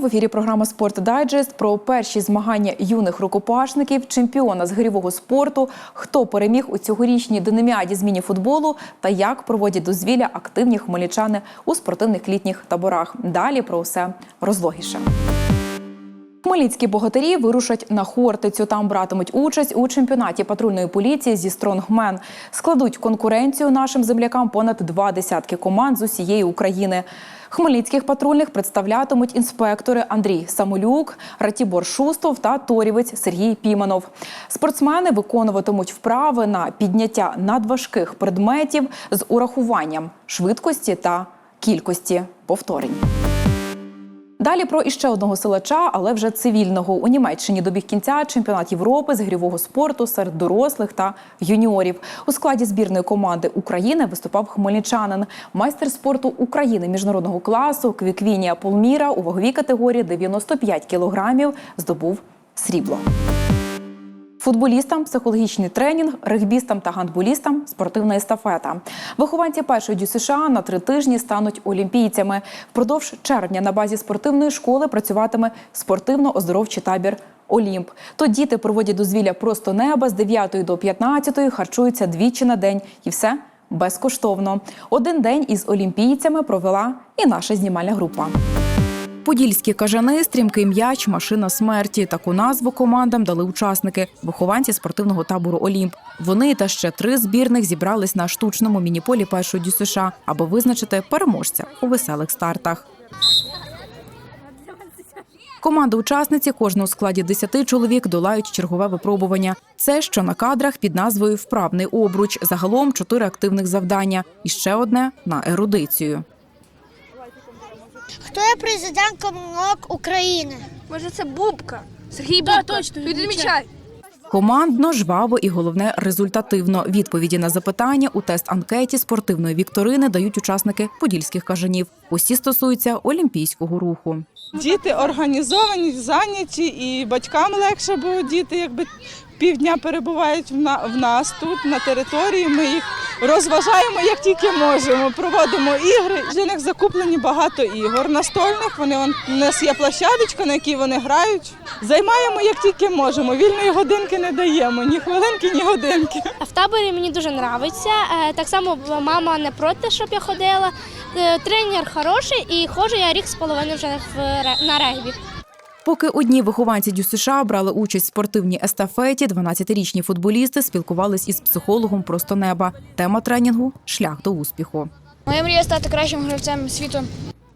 в ефірі програма Спорт Дайджест про перші змагання юних рукопашників, чемпіона з гирьового спорту, хто переміг у цьогорічній динаміаді зміні футболу та як проводять дозвілля активні хмельничани у спортивних літніх таборах. Далі про все розлогіше. Хмельницькі богатирі вирушать на Хортицю. Там братимуть участь у чемпіонаті патрульної поліції зі Стронгмен. Складуть конкуренцію нашим землякам понад два десятки команд з усієї України. Хмельницьких патрульних представлятимуть інспектори Андрій Самолюк, Ратібор Шустов та торівець Сергій Піманов. Спортсмени виконуватимуть вправи на підняття надважких предметів з урахуванням швидкості та кількості повторень. Далі про іще одного силача, але вже цивільного. У Німеччині добіг кінця чемпіонат Європи з грівого спорту серед дорослих та юніорів. У складі збірної команди України виступав хмельничанин, майстер спорту України міжнародного класу Квіквінія Полміра у ваговій категорії 95 кілограмів здобув срібло. Футболістам психологічний тренінг, регбістам та гандболістам спортивна естафета. Вихованці першої дю США на три тижні стануть олімпійцями. Впродовж червня на базі спортивної школи працюватиме спортивно-оздоровчий табір. Олімп. Тут діти проводять дозвілля просто неба з 9 до 15, харчуються двічі на день і все безкоштовно. Один день із олімпійцями провела і наша знімальна група. Подільські кажани, стрімкий м'яч, машина смерті. Таку назву командам дали учасники, вихованці спортивного табору Олімп. Вони та ще три збірних зібрались на штучному мініполі першої дю США, аби визначити переможця у веселих стартах. Команди учасниці кожного складі 10 чоловік долають чергове випробування. Це що на кадрах під назвою Вправний обруч. Загалом чотири активних завдання. І ще одне на ерудицію. Хто є президент Комунок України? Може, це Бубка? Сергій Бубка. точно. Відмічай. Командно, жваво і головне результативно. Відповіді на запитання у тест-анкеті спортивної вікторини дають учасники подільських кажанів. Усі стосуються олімпійського руху. Діти організовані, зайняті, і батькам легше, бо діти якби півдня перебувають в на- в нас тут на території. Ми їх розважаємо як тільки можемо. Проводимо ігри. Для них закуплені багато ігор настольних. Вони вон- у нас є площадочка, на якій вони грають. Займаємо як тільки можемо. Вільної годинки не даємо ні хвилинки, ні годинки. А В таборі мені дуже подобається. Е, Так само мама не проти, щоб я ходила. Е, Тренер хороший і ходжу я рік з половиною вже на регбі. Поки одні вихованці Дю США брали участь в спортивній естафеті, 12-річні футболісти спілкувались із психологом просто неба. Тема тренінгу шлях до успіху. Моя мрія стати кращим гравцем світу.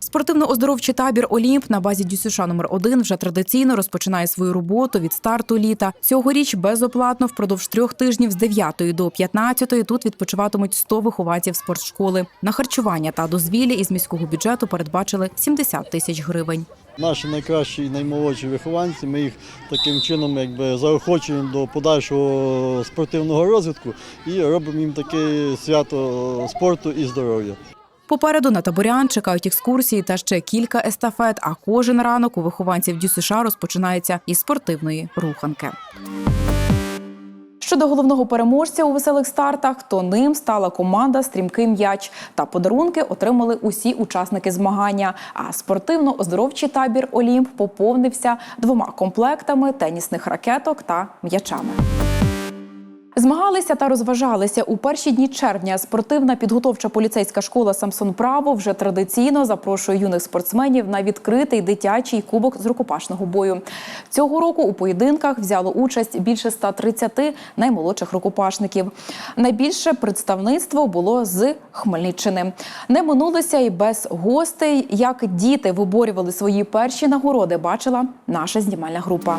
Спортивно-оздоровчий табір Олімп на базі Дю США номер 1 вже традиційно розпочинає свою роботу від старту літа. Цьогоріч безоплатно впродовж трьох тижнів з 9 до 15 тут відпочиватимуть 100 вихованців спортшколи. На харчування та дозвілля із міського бюджету передбачили 70 тисяч гривень. Наші найкращі і наймолодші вихованці. Ми їх таким чином якби заохочуємо до подальшого спортивного розвитку і робимо їм таке свято спорту і здоров'я. Попереду на таборян чекають екскурсії та ще кілька естафет. А кожен ранок у вихованців ДЮСШ розпочинається із спортивної руханки. Щодо головного переможця у веселих стартах, то ним стала команда Стрімкий м'яч. Та подарунки отримали усі учасники змагання. А спортивно-оздоровчий табір Олімп поповнився двома комплектами тенісних ракеток та м'ячами. Змагалися та розважалися у перші дні червня. Спортивна підготовча поліцейська школа Самсон Право вже традиційно запрошує юних спортсменів на відкритий дитячий кубок з рукопашного бою. Цього року у поєдинках взяло участь більше 130 наймолодших рукопашників. Найбільше представництво було з Хмельниччини. Не минулося й без гостей. Як діти виборювали свої перші нагороди, бачила наша знімальна група.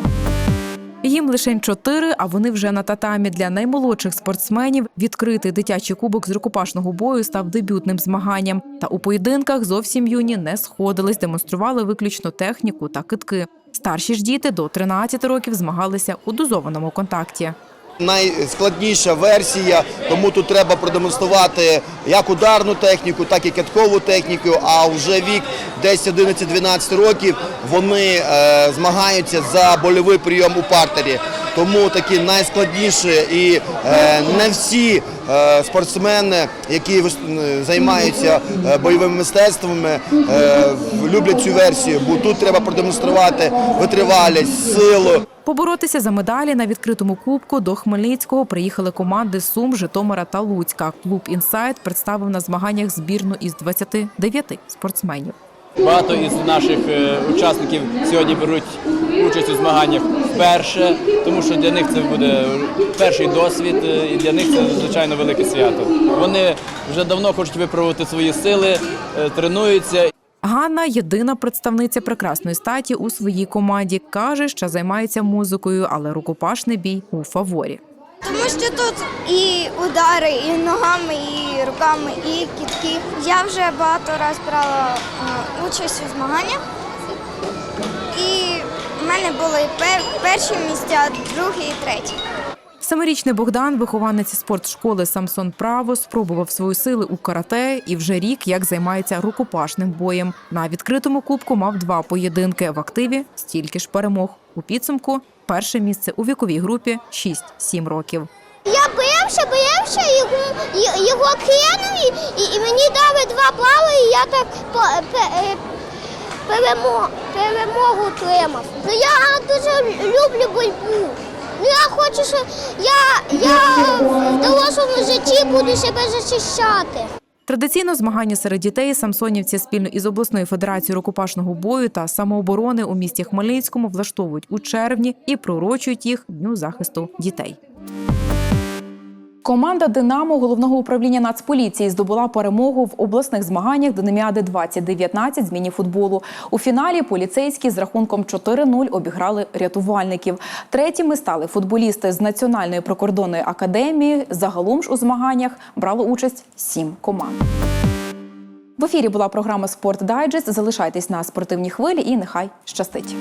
Їм лише чотири, а вони вже на татамі. Для наймолодших спортсменів відкритий дитячий кубок з рукопашного бою став дебютним змаганням. Та у поєдинках зовсім юні не сходились, демонстрували виключно техніку та китки. Старші ж діти до 13 років змагалися у дозованому контакті. Найскладніша версія, тому тут треба продемонструвати як ударну техніку, так і каткову техніку. А вже вік десь 11-12 років вони е, змагаються за больовий прийом у партері. тому такі найскладніші і е, не всі спортсмени, які е, займаються е, бойовими мистецтвами, е, люблять цю версію, бо тут треба продемонструвати витривалість, силу. Поборотися за медалі на відкритому кубку до Хмельницького приїхали команди Сум, Житомира та Луцька. Клуб «Інсайт» представив на змаганнях збірну із 29 спортсменів. Багато із наших е, учасників сьогодні беруть участь у змаганнях вперше, тому що для них це буде перший досвід, е, і для них це звичайно велике свято. Вони вже давно хочуть випробувати свої сили, е, тренуються. Ганна єдина представниця прекрасної статі у своїй команді. каже, що займається музикою, але рукопашний бій у фаворі. Тому що тут і удари, і ногами, і руками, і кітки. Я вже багато разів брала е, участь у змаганнях. І в мене були перші місця, другі і треті. Семирічний Богдан, вихованець спортшколи Самсон Право, спробував свої сили у карате і вже рік як займається рукопашним боєм. На відкритому кубку мав два поєдинки в активі, стільки ж перемог. У підсумку перше місце у віковій групі 6-7 років. Я бився, бився, його, його кинув, і, і, мені дали два плави, і я так е, перемогу отримав. Ну, я дуже щоб я, я в житті буду себе захищати. Традиційно змагання серед дітей самсонівці спільно із обласною федерацією рукопашного бою та самооборони у місті Хмельницькому влаштовують у червні і пророчують їх дню захисту дітей. Команда Динамо головного управління Нацполіції здобула перемогу в обласних змаганнях Динаміади 2019 з міні-футболу. У фіналі поліцейські з рахунком 4-0 обіграли рятувальників. Третіми стали футболісти з Національної прикордонної академії. Загалом ж у змаганнях брало участь сім команд. В ефірі була програма Спорт Дайджест. Залишайтесь на спортивній хвилі і нехай щастить.